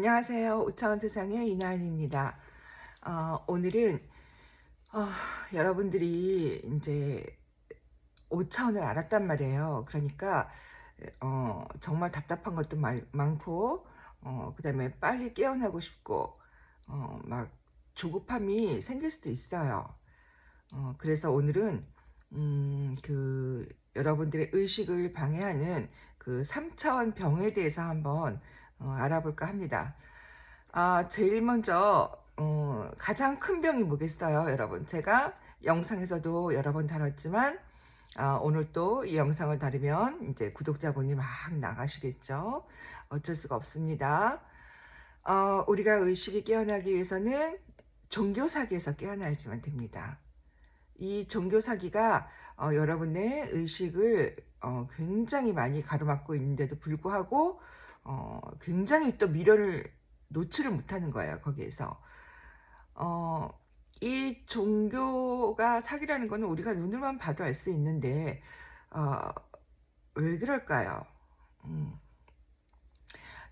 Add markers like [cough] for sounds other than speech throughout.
안녕하세요. 우차원 세상의 이나은입니다. 어, 오늘은 어, 여러분들이 이제 오차원을 알았단 말이에요. 그러니까 어, 정말 답답한 것도 말, 많고 어, 그다음에 빨리 깨어나고 싶고 어, 막 조급함이 생길 수도 있어요. 어, 그래서 오늘은 음, 그 여러분들의 의식을 방해하는 그 3차원 병에 대해서 한번 어, 알아볼까 합니다. 아, 제일 먼저 어, 가장 큰 병이 뭐겠어요, 여러분? 제가 영상에서도 여러 번 다뤘지만 아, 오늘 또 이 영상을 다루면 이제 구독자분이 막 나가시겠죠. 어쩔 수가 없습니다. 어, 우리가 의식이 깨어나기 위해서는 종교 사기에서 깨어나야지만 됩니다. 이 종교 사기가 어, 여러분의 의식을 어, 굉장히 많이 가로막고 있는데도 불구하고 어, 굉장히 또 미련을 놓지를 못하는 거예요. 거기에서 어, 이 종교가 사기라는 거는 우리가 눈으로만 봐도 알 수 있는데 어, 왜 그럴까요? 음.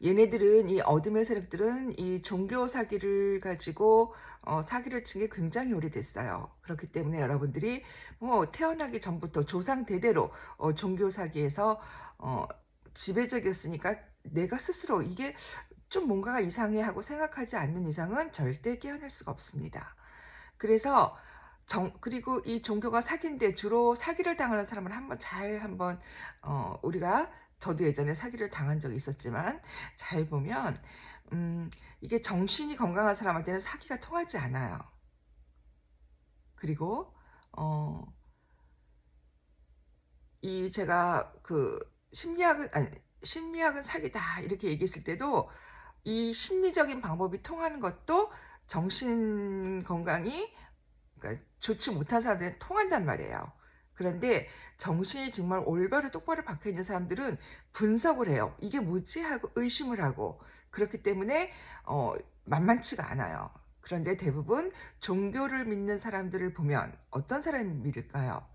얘네들은 이 어둠의 세력들은 이 종교 사기를 가지고 어, 사기를 친 게 굉장히 오래됐어요. 그렇기 때문에 여러분들이 뭐 태어나기 전부터 조상 대대로 어, 종교 사기에서 어, 지배적이었으니까 내가 스스로 이게 좀 뭔가가 이상해 하고 생각하지 않는 이상은 절대 깨어날 수가 없습니다. 그래서 정, 그리고 이 종교가 사기인데 주로 사기를 당하는 사람을 한번 잘 한번 어, 우리가 저도 예전에 사기를 당한 적이 있었지만 잘 보면 음, 이게 정신이 건강한 사람한테는 사기가 통하지 않아요. 그리고 어, 이 제가 그 심리학은 아니 심리학은 사기다 이렇게 얘기했을 때도 이 심리적인 방법이 통하는 것도 정신 건강이 그러니까 좋지 못한 사람들은 통한단 말이에요. 그런데 정신이 정말 올바로 똑바로 박혀 있는 사람들은 분석을 해요. 이게 뭐지 하고 의심을 하고 그렇기 때문에 어, 만만치가 않아요. 그런데 대부분 종교를 믿는 사람들을 보면 어떤 사람이 믿을까요?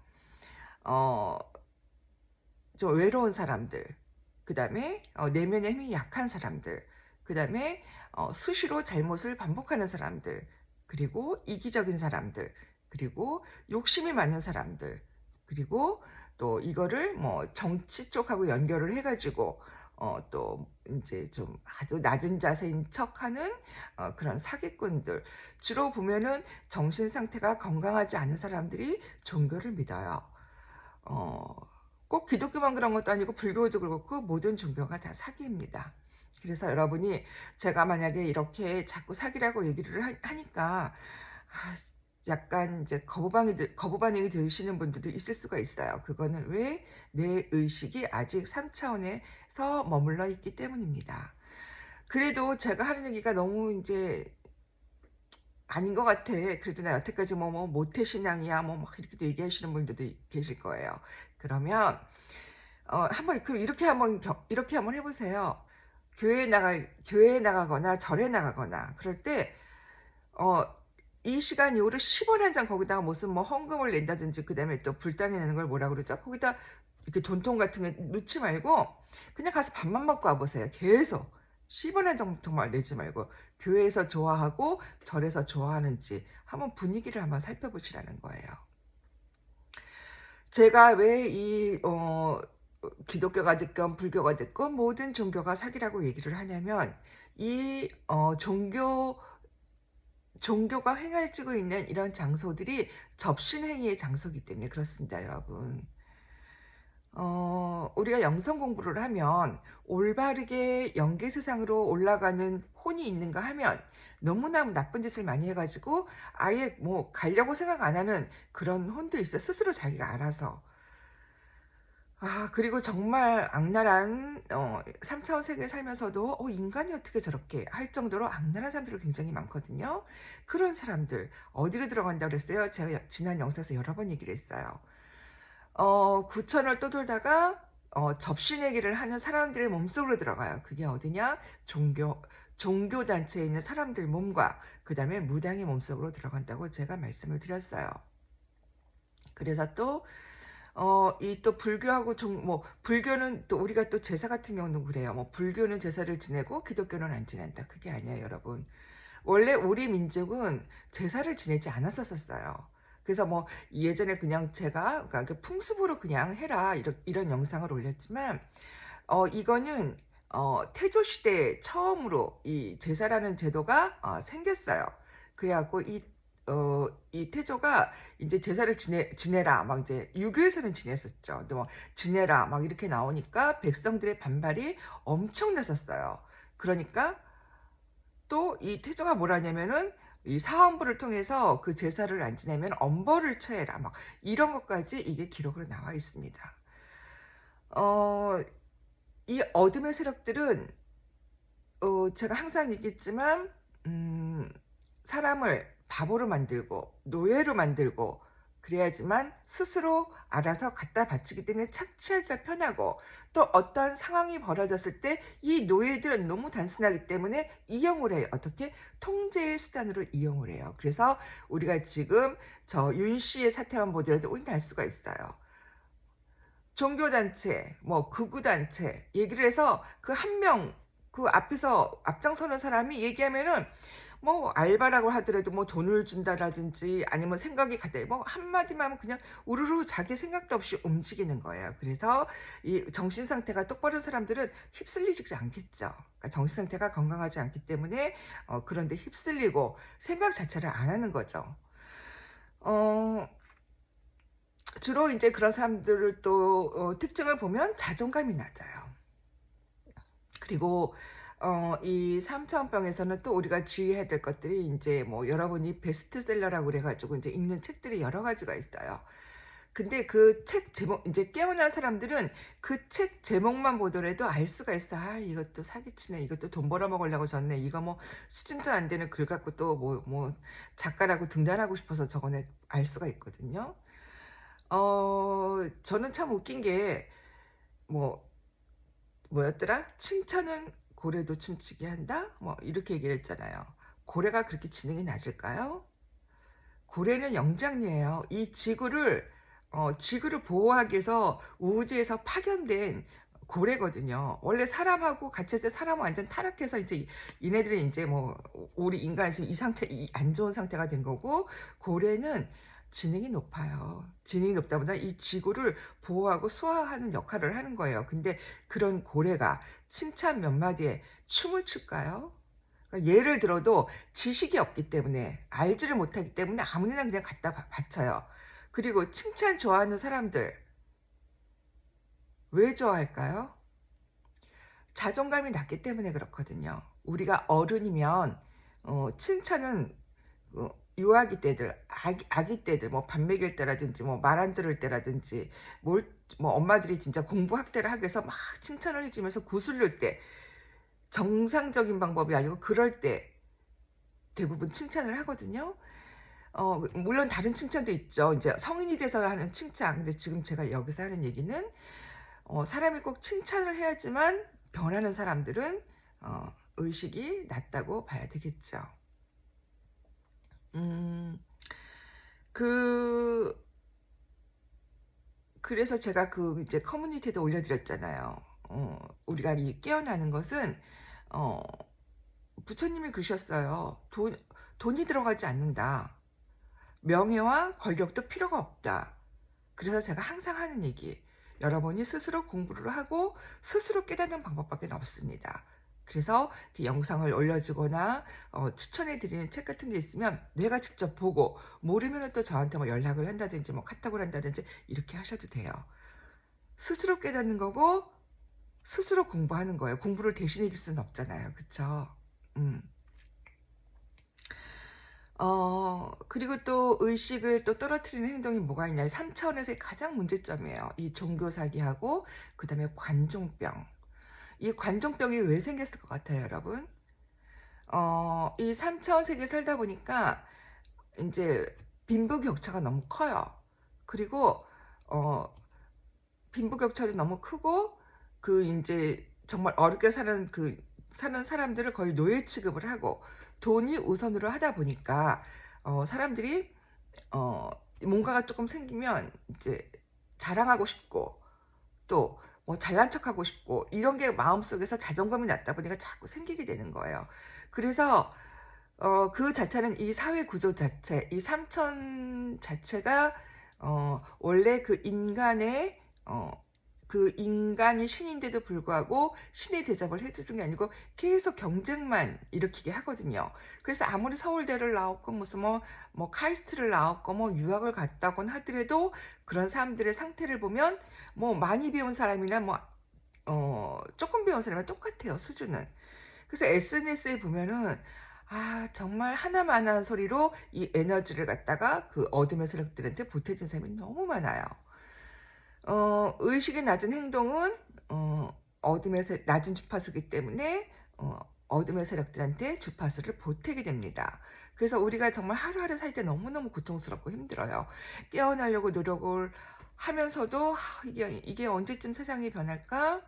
어, 좀 외로운 사람들, 그 다음에 어, 내면의 힘이 약한 사람들, 그 다음에 어, 수시로 잘못을 반복하는 사람들, 그리고 이기적인 사람들, 그리고 욕심이 많은 사람들, 그리고 또 이거를 뭐 정치 쪽하고 연결을 해가지고 어, 또 이제 좀 아주 낮은 자세인 척하는 어, 그런 사기꾼들 주로 보면은 정신 상태가 건강하지 않은 사람들이 종교를 믿어요. 어, 꼭 기독교만 그런 것도 아니고 불교도 그렇고 모든 종교가 다 사기입니다. 그래서 여러분이 제가 만약에 이렇게 자꾸 사기라고 얘기를 하, 하니까 아, 약간 이제 거부 반응이 거부 반응이 드시는 분들도 있을 수가 있어요. 그거는 왜 내 의식이 아직 3차원에서 머물러 있기 때문입니다. 그래도 제가 하는 얘기가 너무 이제 아닌 것 같아. 그래도 나 여태까지 뭐, 뭐, 모태신앙이야. 뭐, 막 이렇게 얘기하시는 분들도 계실 거예요. 그러면, 어, 한번, 그럼 이렇게 한번, 겨- 이렇게 한번 해보세요. 교회에 나가, 교회에 나가거나 절에 나가거나, 그럴 때, 어, 이 시간 이후로 10원 한 장 거기다가 무슨 뭐 헌금을 낸다든지, 그 다음에 또 불당에 내는 걸 뭐라 그러죠? 거기다 이렇게 돈통 같은 거 넣지 말고, 그냥 가서 밥만 먹고 와 보세요. 계속. 10원 한 장 정말 내지 말고, 교회에서 좋아하고, 절에서 좋아하는지, 한번 분위기를 한번 살펴보시라는 거예요. 제가 왜 이, 어, 기독교가 됐건 불교가 됐건 모든 종교가 사기라고 얘기를 하냐면 이 어, 종교 종교가 행할지고 있는 이런 장소들이 접신행위의 장소이기 때문에 그렇습니다, 여러분. 어, 우리가 영성 공부를 하면 올바르게 영계 세상으로 올라가는 혼이 있는가 하면 너무나 나쁜 짓을 많이 해가지고 아예 뭐 가려고 생각 안 하는 그런 혼도 있어. 스스로 자기가 알아서. 아, 그리고 정말 악랄한 어, 3차원 세계에 살면서도 어, 인간이 어떻게 저렇게 할 정도로 악랄한 사람들이 굉장히 많거든요. 그런 사람들 어디로 들어간다고 그랬어요? 제가 지난 영상에서 여러 번 얘기를 했어요. 어, 구천을 떠돌다가 어, 접신얘기를 하는 사람들의 몸속으로 들어가요. 그게 어디냐? 종교 종교 단체에 있는 사람들 몸과 그 다음에 무당의 몸속으로 들어간다고 제가 말씀을 드렸어요. 그래서 또 어 이 또 불교하고 종뭐 불교는 또 우리가 또 제사 같은 경우는 그래요. 뭐 불교는 제사를 지내고 기독교는 안 지낸다. 그게 아니에요, 여러분. 원래 우리 민족은 제사를 지내지 않았었어요. 그래서 뭐 예전에 그냥 제가 그러니까 그 풍습으로 그냥 해라 이런 이런 영상을 올렸지만 어 이거는 어 태조 시대에 처음으로 이 제사라는 제도가 어 생겼어요. 그래 갖고 이 어 이 태조가 인제 제사를 지내 지내라 막 이제 유교에서는 지냈었죠. 근데 뭐 지내라 막 이렇게 나오니까 백성들의 반발이 엄청났었어요. 그러니까 또 이 태조가 뭐라 하냐면은 이 사헌부를 통해서 그 제사를 안 지내면 엄벌을 처해라 막 이런 것까지 이게 기록으로 나와 있습니다. 어 이 어둠의 세력들은 어 제가 항상 얘기했지만 음 사람을 바보로 만들고 노예로 만들고 그래야지만 스스로 알아서 갖다 바치기 때문에 착취하기가 편하고 또 어떤 상황이 벌어졌을 때 이 노예들은 너무 단순하기 때문에 이용을 해요. 어떻게? 통제의 수단으로 이용을 해요. 그래서 우리가 지금 저 윤 씨의 사태만 보더라도 우리는 알 수가 있어요. 종교단체, 뭐 극우단체 얘기를 해서 그 한 명, 그 앞에서 앞장서는 사람이 얘기하면은 뭐 알바라고 하더라도 뭐 돈을 준다라든지 아니면 생각이 같아 뭐 한마디만 하면 그냥 우르르 자기 생각도 없이 움직이는 거예요. 그래서 이 정신 상태가 똑바른 사람들은 휩쓸리지 않겠죠. 그러니까 정신 상태가 건강하지 않기 때문에 어 그런데 휩쓸리고 생각 자체를 안 하는 거죠. 어 주로 인제 그런 사람들을 또 어 특징을 보면 자존감이 낮아요. 그리고 어이 삼차원병에서는 또 우리가 주의해야 될 것들이 인제 뭐 여러분이 베스트셀러라고 그래 가지고 인제 읽는 책들이 여러 가지가 있어요. 근데 그 책 제목 인제 깨어난 사람들은 그 책 제목만 보더라도 알 수가 있어. '아 이것도 사기치네. 이것도 돈 벌어 먹으려고 졌네. 이거 뭐 수준도 안 되는 글 갖고 또 뭐 뭐 작가라고 등단하고 싶어서 적어내.' 알 수가 있거든요. 어 저는 참 웃긴 게 뭐 뭐였더라? "칭찬은 고래도 춤추게 한다." 뭐 이렇게 얘기를 했잖아요. 고래가 그렇게 지능이 낮을까요? 고래는 영장류예요. 이 지구를 어 지구를 보호하기 위해서 우주에서 파견된 고래거든요. 원래 사람하고 같이 있을 때 사람은 완전 타락해서 이제 얘네들은 인제 뭐 우리 인간은 지금 이 상태 이 안 좋은 상태가 된 거고 고래는 지능이 높아요. 지능이 높다 보니까 이 지구를 보호하고 수호하는 역할을 하는 거예요. 근데 그런 고래가 칭찬 몇 마디에 춤을 출까요? 그러니까 예를 들어도 지식이 없기 때문에 알지를 못하기 때문에 아무데나 그냥 갖다 바 바쳐요. 그리고 칭찬 좋아하는 사람들 왜 좋아할까요? 자존감이 낮기 때문에 그렇거든요. 우리가 어른이면 어 칭찬은 어 유아기 때들, 아기 아기 때들 뭐 밥 먹일 때라든지 뭐 말 안 들을 때라든지 뭘 뭐 엄마들이 진짜 공부 학대를 하기 위해서 막 칭찬을 해 주면서 구슬릴 때 정상적인 방법이 아니고 그럴 때 대부분 칭찬을 하거든요. 어 물론 다른 칭찬도 있죠. 인제 성인이 돼서 하는 칭찬. 근데 지금 제가 여기서 하는 얘기는 어 사람이 꼭 칭찬을 해야지만 변하는 사람들은 어 의식이 낮다고 봐야 되겠죠. 음. 그 그래서 제가 그 이제 커뮤니티에도 올려 드렸잖아요. 어 우리가 이 깨어나는 것은 어 부처님이 그러셨어요. "돈 돈이 들어가지 않는다. 명예와 권력도 필요가 없다." 그래서 제가 항상 하는 얘기. 여러분이 스스로 공부를 하고 스스로 깨닫는 방법밖에 없습니다. 그래서 영상을 올려주거나 어 추천해 드리는 책 같은 게 있으면 내가 직접 보고 모르면은 또 저한테 뭐 연락을 한다든지 뭐 카톡을 한다든지 이렇게 하셔도 돼요. 스스로 깨닫는 거고 스스로 공부하는 거예요. 공부를 대신해 줄 수는 없잖아요. 그쵸? 음. 어 그리고 또 의식을 또 떨어뜨리는 행동이 뭐가 있냐. 3 차원에서의 가장 문제점이에요. 이 종교 사기하고 그 다음에 관종병. 이 관종병이 왜 생겼을 것 같아요, 여러분? 어, 이 3차원 세계에 살다 보니까 이제 빈부격차가 너무 커요. 그리고 어, 빈부격차도 너무 크고 그 이제 정말 어렵게 사는 그 사는 사람들을 거의 노예 취급을 하고 돈이 우선으로 하다 보니까 어, 사람들이 어, 뭔가가 조금 생기면 이제 자랑하고 싶고 또 뭐 잘난 척하고 싶고 이런 게 마음속에서 자존감이 낮다 보니까 자꾸 생기게 되는 거예요. 그래서 어, 그 자체는 이 사회 구조 자체, 이 삼천 자체가 어, 원래 그 인간의 어, 그 인간이 신인데도 불구하고 신의 대접을 해주는 게 아니고 계속 경쟁만 일으키게 하거든요. 그래서 아무리 서울대를 나왔고 무슨 뭐, 뭐 카이스트를 나왔고 뭐 유학을 갔다곤 하더라도 그런 사람들의 상태를 보면 뭐 많이 배운 사람이나 뭐 어, 조금 배운 사람이랑 똑같아요 수준은. 그래서 SNS에 보면은 아 정말 하나만한 소리로 이 에너지를 갖다가 그 어둠의 세력들한테 보태준 사람이 너무 많아요. 어, 의식이 낮은 행동은 어, 어둠의 세, 낮은 주파수기 때문에 어, 어둠의 세력들한테 주파수를 보태게 됩니다. 그래서 우리가 정말 하루하루 살 때 너무너무 고통스럽고 힘들어요. 깨어나려고 노력을 하면서도 아, 이게, 이게 언제쯤 세상이 변할까?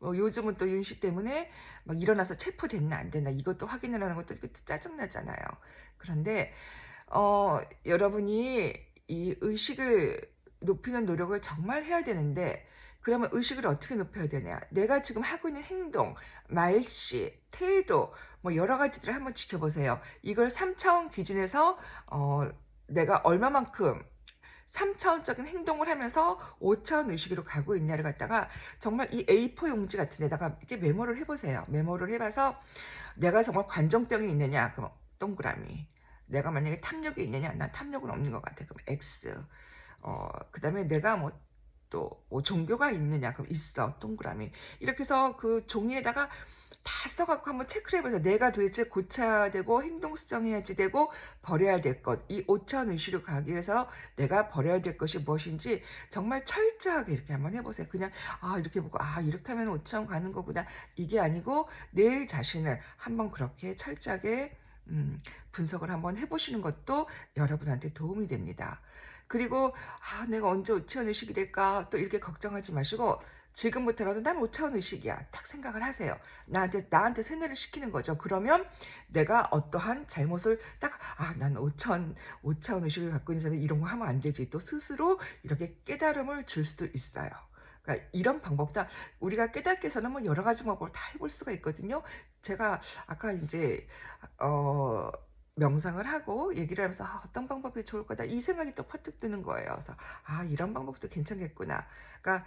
어, 요즘은 또 윤씨 때문에 막 일어나서 체포됐나 안 됐나 이것도 확인을 하는 것도 짜증나잖아요. 그런데 어, 여러분이 이 의식을 높이는 노력을 정말 해야 되는데 그러면 의식을 어떻게 높여야 되냐? 내가 지금 하고 있는 행동, 말씨, 태도, 뭐 여러 가지들을 한번 지켜보세요. 이걸 3차원 기준에서 어, 내가 얼마만큼 3차원적인 행동을 하면서 5차원 의식으로 가고 있냐를 갖다가 정말 이 A4 용지 같은 데다가 이렇게 메모를 해보세요. 메모를 해봐서 내가 정말 관종병이 있느냐? 그럼 동그라미. 내가 만약에 탐욕이 있느냐? 난 탐욕은 없는 것 같아. 그럼 X. 어, 그 다음에 내가 뭐, 또, 뭐 종교가 있느냐? 그럼 있어. 동그라미. 이렇게 해서 그 종이에다가 다 써갖고 한번 체크를 해보세요. 내가 도대체 고쳐야 되고 행동 수정해야지 되고 버려야 될 것. 이 5차원 의식으로 가기 위해서 내가 버려야 될 것이 무엇인지 정말 철저하게 이렇게 한번 해보세요. 그냥 아 이렇게 보고 아 이렇게 하면 5차원 가는 거구나. 이게 아니고 내 자신을 한번 그렇게 철저하게 음, 분석을 한번 해보시는 것도 여러분한테 도움이 됩니다. 그리고 아 내가 언제 5차원 의식이 될까 또 이렇게 걱정하지 마시고 지금부터라도 난 5차원 의식이야. 딱 생각을 하세요. 나한테, 나한테 세뇌를 시키는 거죠. 그러면 내가 어떠한 잘못을 딱, 아, 난 5차원, 5차원 의식을 갖고 있는 사람이 이런 거 하면 안 되지. 또 스스로 이렇게 깨달음을 줄 수도 있어요. 그러니까 이런 방법다 우리가 깨닫기 위해서는 뭐 여러 가지 방법을 다 해볼 수가 있거든요. 제가 아까 이제, 어, 명상을 하고 얘기를 하면서 아, 어떤 방법이 좋을 거다 이 생각이 또 퍼뜩 드는 거예요. 그래서 아 이런 방법도 괜찮겠구나. 그러니까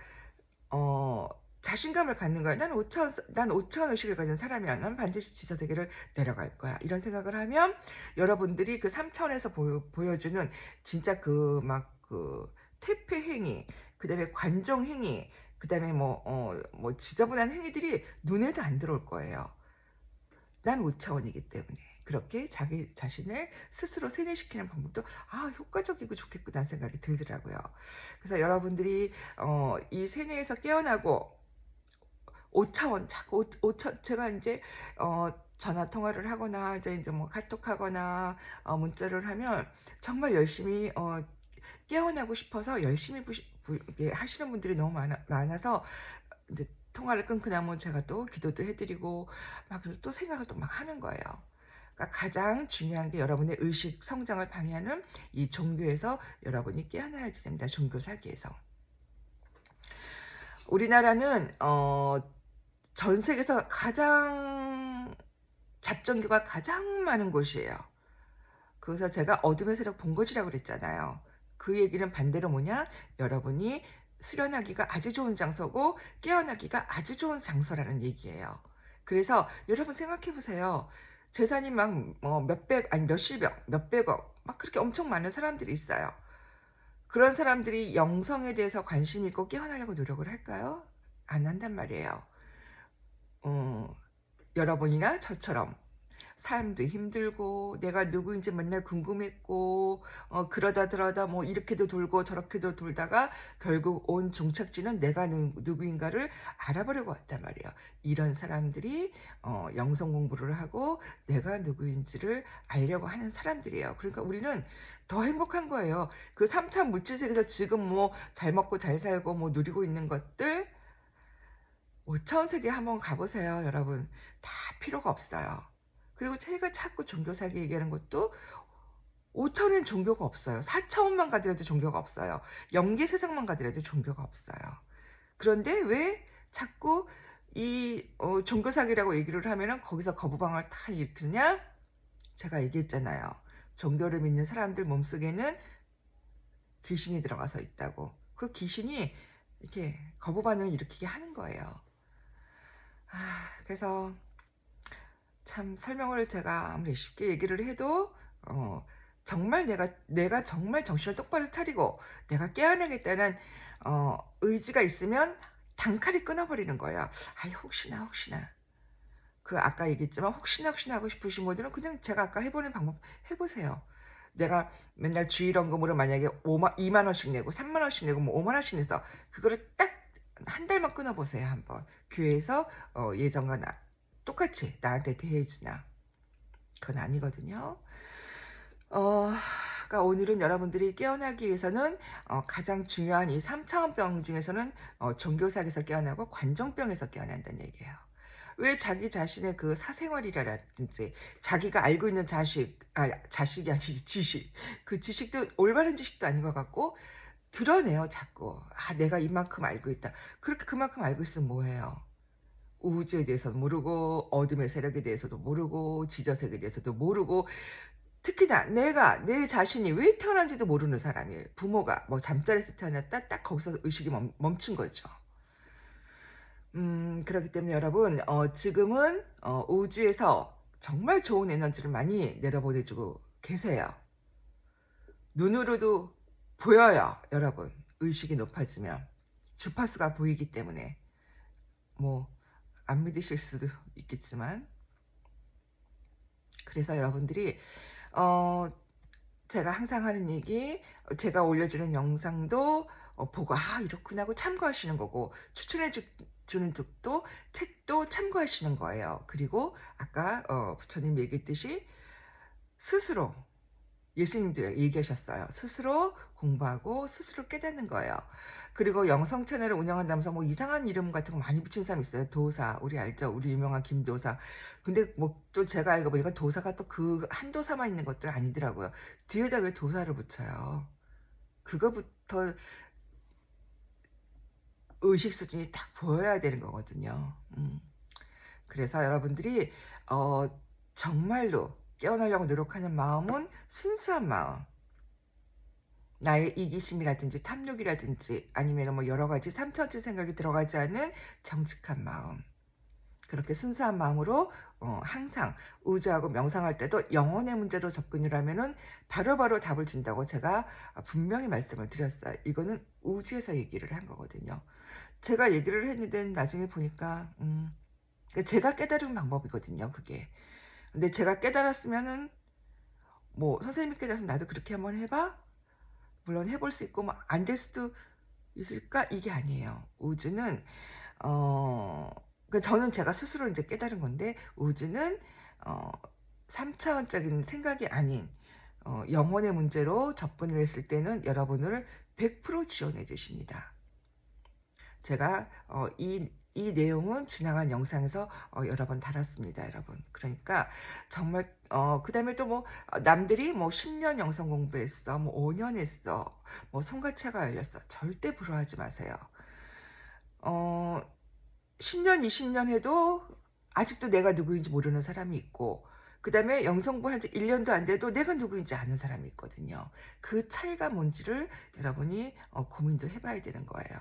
어, 자신감을 갖는 거야. 난 5차원, 난 5차원 의식을 가진 사람이야. 난 반드시 지저세계를 내려갈 거야. 이런 생각을 하면 여러분들이 그 3차원에서 보여, 보여 주는 진짜 그막그 태폐 행위, 그 다음에 관종 행위, 그 다음에 뭐, 어, 뭐 지저분한 행위들이 눈에도 안 들어올 거예요. 난 5차원이기 때문에. 그렇게 자기 자신을 스스로 세뇌시키는 방법도 아 효과적이고 좋겠구나 생각이 들더라고요. 그래서 여러분들이 어, 이 세뇌에서 깨어나고 5차원 자꾸 5차 제가 이제 어, 전화 통화를 하거나 이제 이제 뭐 카톡하거나 어, 문자를 하면 정말 열심히 어, 깨어나고 싶어서 열심히 부시, 부, 하시는 분들이 너무 많아, 많아서 이제 통화를 끊고 나면 제가 또 기도도 해드리고 막 그래서 또 생각을 또 막 하는 거예요. 그러니까 가장 중요한 게 여러분의 의식 성장을 방해하는 이 종교에서 여러분이 깨어나야지 됩니다. 종교 사기에서. 우리나라는 어, 전 세계에서 가장 잡종교가 가장 많은 곳이에요. 그래서 제가 어둠의 세력 본거지라고 그랬잖아요. 그 얘기는 반대로 뭐냐? 여러분이 수련하기가 아주 좋은 장소고 깨어나기가 아주 좋은 장소라는 얘기예요. 그래서 여러분 생각해 보세요. 재산이 막 뭐 몇백 아니 몇십억 몇백억 막 그렇게 엄청 많은 사람들이 있어요. 그런 사람들이 영성에 대해서 관심 있고 깨어나려고 노력을 할까요? 안 한단 말이에요. 어, 여러분이나 저처럼 삶도 힘들고 내가 누구인지 맨날 궁금했고 어, 그러다 들어다 뭐 이렇게도 돌고 저렇게도 돌다가 결국 온 종착지는 내가 누, 누구인가를 알아보려고 왔단 말이에요. 이런 사람들이 어, 영성 공부를 하고 내가 누구인지를 알려고 하는 사람들이에요. 그러니까 우리는 더 행복한 거예요. 그 3차 물질세계에서 지금 뭐 잘 먹고 잘 살고 뭐 누리고 있는 것들 5차원 세계 한번 가보세요, 여러분. 다 필요가 없어요. 그리고 제가 자꾸 종교사기 얘기하는 것도 5차원엔 종교가 없어요. 4차원만 가더라도 종교가 없어요. 영계 세상만 가더라도 종교가 없어요. 그런데 왜 자꾸 이 어, 종교 사기라고 얘기를 하면은 거기서 거부방을 다 일으키냐? 제가 얘기했잖아요. 종교를 믿는 사람들 몸속에는 귀신이 들어가서 있다고. 그 귀신이 이렇게 거부 반응을 일으키게 하는 거예요. 아, 그래서 참 설명을 제가 아무리 쉽게 얘기를 해도 어, 정말 내가 내가 정말 정신을 똑바로 차리고 내가 깨어나겠다는 어, 의지가 있으면 단칼에 끊어버리는 거예요. 아이 혹시나 혹시나 그 아까 얘기했지만 혹시나 혹시나 하고 싶으신 분들은 그냥 제가 아까 해보는 방법 해보세요. 내가 맨날 주일원금으로 만약에 5만, 2만 원씩 내고 3만 원씩 내고 뭐 5만 원씩 내서 그거를 딱 한 달만 끊어보세요 한번 교회에서 어, 예전과 나 똑같이 나한테 대해주나 그건 아니거든요. 어, 그러니까 오늘은 여러분들이 깨어나기 위해서는 어, 가장 중요한 이 3차원병 중에서는 어, 종교사에서 깨어나고 관종병에서 깨어난다는 얘기예요. 왜 자기 자신의 그 사생활이라든지 자기가 알고 있는 자식, 아, 자식이 아니지, 지식. 그 지식도 올바른 지식도 아닌 것 같고 드러내요, 자꾸. 아, 내가 이만큼 알고 있다. 그렇게 그만큼 알고 있으면 뭐해요? 우주에 대해서도 모르고 어둠의 세력에 대해서도 모르고 지저색에 대해서도 모르고 특히나 내가 내 자신이 왜 태어난지도 모르는 사람이에요. 부모가 뭐 잠자리에서 태어났다 딱 거기서 의식이 멈, 멈춘 거죠. 음 그렇기 때문에 여러분 어, 지금은 어, 우주에서 정말 좋은 에너지를 많이 내려보내주고 계세요. 눈으로도 보여요, 여러분. 의식이 높아지면 주파수가 보이기 때문에 뭐 안 믿으실 수도 있겠지만 그래서 여러분들이 어 제가 항상 하는 얘기 제가 올려주는 영상도 어, 보고 아 이렇구나 하고 참고하시는 거고 추천해 주, 주는 책도 책도 참고하시는 거예요. 그리고 아까 어, 부처님 얘기했듯이 스스로 예수님도 얘기하셨어요. 스스로 공부하고 스스로 깨닫는 거예요. 그리고 영성 채널을 운영한다면서 뭐 이상한 이름 같은 거 많이 붙이는 사람 있어요. 도사. 우리 알죠? 우리 유명한 김도사. 근데 뭐 또 제가 알고 보니까 도사가 또 그 한 도사만 있는 것들 아니더라고요. 뒤에다 왜 도사를 붙여요? 그거부터 의식 수준이 딱 보여야 되는 거거든요. 음. 그래서 여러분들이 어 정말로 깨어나려고 노력하는 마음은 순수한 마음. 나의 이기심이라든지 탐욕이라든지 아니면 뭐 여러 가지 삼천지 생각이 들어가지 않은 정직한 마음. 그렇게 순수한 마음으로 어, 항상 우주하고 명상할 때도 영혼의 문제로 접근을 하면은 바로바로 답을 준다고 제가 분명히 말씀을 드렸어요. 이거는 우주에서 얘기를 한 거거든요. 제가 얘기를 했는데 나중에 보니까 음, 제가 깨달은 방법이거든요. 그게. 근데 제가 깨달았으면은 뭐 선생님이 깨달았으면 나도 그렇게 한번 해봐. 물론 해볼 수 있고 뭐 안 될 수도 있을까 이게 아니에요. 우주는 어 그러니까 저는 제가 스스로 이제 깨달은 건데 우주는 어 3차원적인 생각이 아닌 어, 영혼의 문제로 접근을 했을 때는 여러분을 100% 지원해 주십니다. 제가 어, 이, 이 내용은 지나간 영상에서 어, 여러 번 달았습니다, 여러분. 그러니까 정말 어, 그다음에 또 뭐 남들이 뭐 10년 영상 공부했어, 뭐 5년 했어, 뭐 성가체가 열렸어. 절대 부러워하지 마세요. 어, 10년, 20년 해도 아직도 내가 누구인지 모르는 사람이 있고 그 다음에 영성부 한지 1년도 안 돼도 내가 누구인지 아는 사람이 있거든요. 그 차이가 뭔지를 여러분이 어, 고민도 해봐야 되는 거예요.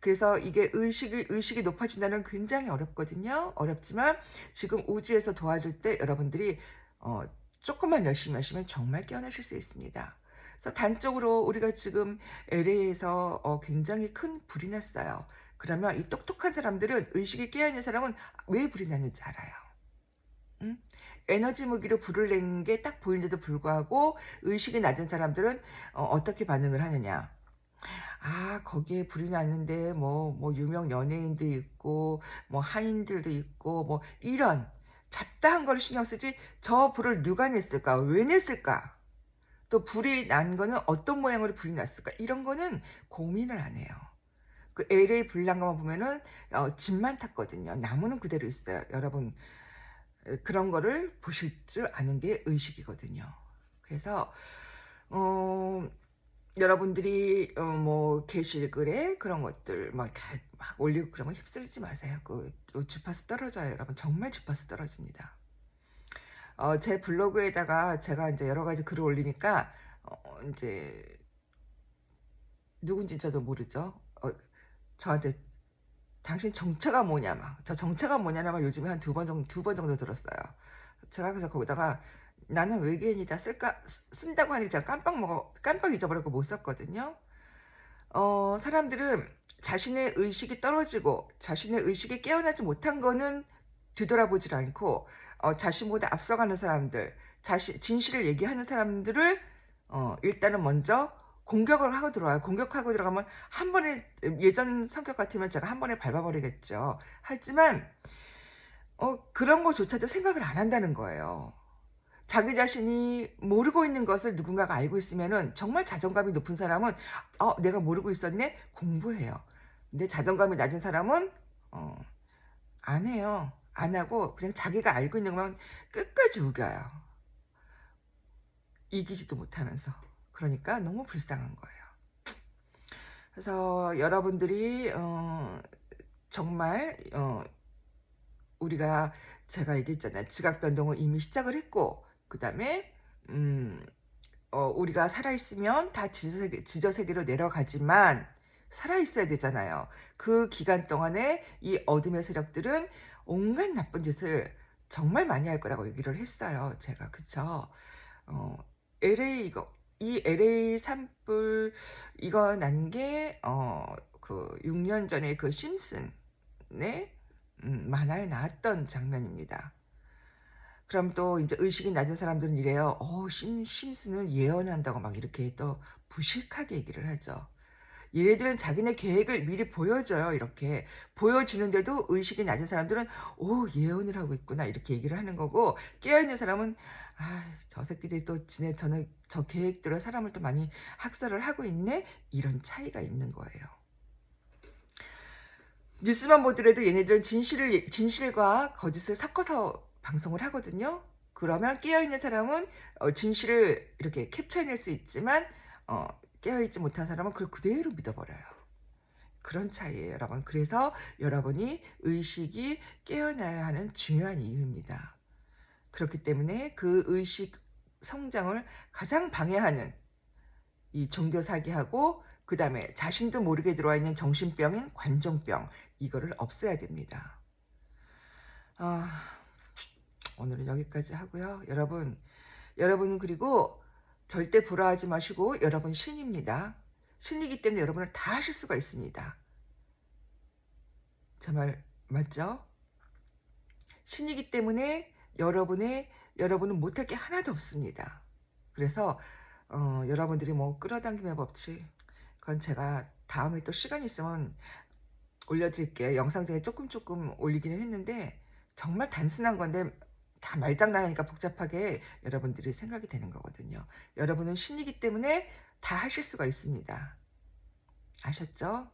그래서 이게 의식이, 의식이 높아진다는 굉장히 어렵거든요. 어렵지만 지금 우주에서 도와줄 때 여러분들이 어, 조금만 열심히 하시면 정말 깨어나실 수 있습니다. 그래서 단적으로 우리가 지금 LA에서 어, 굉장히 큰 불이 났어요. 그러면 이 똑똑한 사람들은 의식이 깨어있는 사람은 왜 불이 났는지 알아요. 응? 에너지 무기로 불을 낸 게 딱 보이는데도 불구하고 의식이 낮은 사람들은 어, 떻게 반응을 하느냐. 아, 거기에 불이 났는데, 뭐, 뭐, 유명 연예인도 있고, 뭐, 한인들도 있고, 뭐, 이런 잡다한 걸 신경 쓰지, 저 불을 누가 냈을까? 왜 냈을까? 또 불이 난 거는 어떤 모양으로 불이 났을까? 이런 거는 고민을 안 해요. 그 LA 불난 것만 보면은, 어, 집만 탔거든요. 나무는 그대로 있어요. 여러분, 그런 거를 보실 줄 아는 게 의식이거든요. 그래서 어 여러분들이 어 뭐 게시글에 그런 것들 막 막 올리고 그러면 휩쓸리지 마세요. 그 주파수 떨어져요, 여러분. 정말 주파수 떨어집니다. 어 제 블로그에다가 제가 인제 여러 가지 글을 올리니까 어 인제 누군진 저도 모르죠. 어 저한테 "당신 정체가 뭐냐." 막 저 정체가 뭐냐는 말 요즘에 한 두 번 정도 두 번 정도 들었어요. 제가 그래서 거기다가 " 나는 외계인이다." 쓸까 쓰 쓴다고 하니 제가 깜빡 먹어 깜빡 잊어버렸고 못 썼거든요. 어 사람들은 자신의 의식이 떨어지고 자신의 의식이 깨어나지 못한 거는 뒤돌아보질 않고 어 자신보다 앞서가는 사람들, 자신 진실을 얘기하는 사람들을 어 일단은 먼저 공격을 하고 들어와요. 공격하고 들어가면 한 번에 예전 성격 같으면 제가 한 번에 밟아 버리겠죠. 하지만 어 그런 거조차도 생각을 안 한다는 거예요. 자기 자신이 모르고 있는 것을 누군가가 알고 있으면은 정말 자존감이 높은 사람은 '어 내가 모르고 있었네.' 공부해요. 근데 자존감이 낮은 사람은 어 안 해요. 안 하고 그냥 자기가 알고 있는 것만 끝까지 우겨요. 이기지도 못하면서. 그러니까 너무 불쌍한 거예요. 그래서 여러분들이 어 정말 어 우리가 제가 얘기했잖아요. 지각 변동을 이미 시작을 했고 그 다음에 음 어 우리가 살아 있으면 다 지저세계 지저세계로 내려가지만 살아 있어야 되잖아요. 그 기간 동안에 이 어둠의 세력들은 온갖 나쁜 짓을 정말 많이 할 거라고 얘기를 했어요, 제가. 그쵸? 어 LA 이거 이 LA 산불 이거 난 게 어 그 6년 전에 그 심슨의 음 만화에 나왔던 장면입니다. 그럼 또 인제 의식이 낮은 사람들은 이래요. "어 심 심슨은 예언한다."고 막 이렇게 또 무식하게 얘기를 하죠. 얘네들은 자기네 계획을 미리 보여줘요, 이렇게. 보여주는데도 의식이 낮은 사람들은 "오 예언을 하고 있구나." 이렇게 얘기를 하는 거고 깨어 있는 사람은 '아 저 새끼들이 또 지네 저는 저 계획대로 사람을 또 많이 학살을 하고 있네.' 이런 차이가 있는 거예요. 뉴스만 보더라도 얘네들은 진실을 얘 진실과 거짓을 섞어서 방송을 하거든요. 그러면 깨어 있는 사람은 어 진실을 이렇게 캡처해 낼 수 있지만 어 깨어 있지 못한 사람은 그걸 그대로 믿어 버려요. 그런 차이예요, 여러분. 그래서 여러분이 의식이 깨어나야 하는 중요한 이유입니다. 그렇기 때문에 그 의식 성장을 가장 방해하는 이 종교 사기하고 그 다음에 자신도 모르게 들어와 있는 정신병인 관종병 이거를 없애야 됩니다. 아 오늘은 여기까지 하고요. 여러분 여러분은 그리고 절대 불화하지 마시고 여러분 신입니다. 신이기 때문에 여러분은 다 하실 수가 있습니다. 제 말 맞죠? 신이기 때문에 여러분의 여러분은 못할 게 하나도 없습니다. 그래서 어 여러분들이 뭐 끌어당김의 법칙 그건 제가 다음에 또 시간 있으면 올려 드릴게요. 영상 중에 쪼끔 쪼끔 올리기는 했는데 정말 단순한 건데 다 말장난하니까 복잡하게 여러분들이 생각이 되는 거거든요. 여러분은 신이기 때문에 다 하실 수가 있습니다. 아셨죠?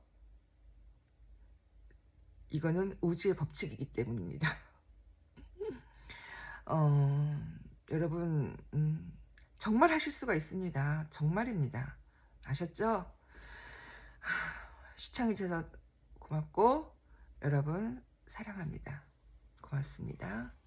이거는 우주의 법칙이기 때문입니다. [laughs] 어 여러분 음 정말 하실 수가 있습니다. 정말입니다. 아셨죠? [sighs] 시청해 주셔서 고맙고 여러분 사랑합니다. 고맙습니다.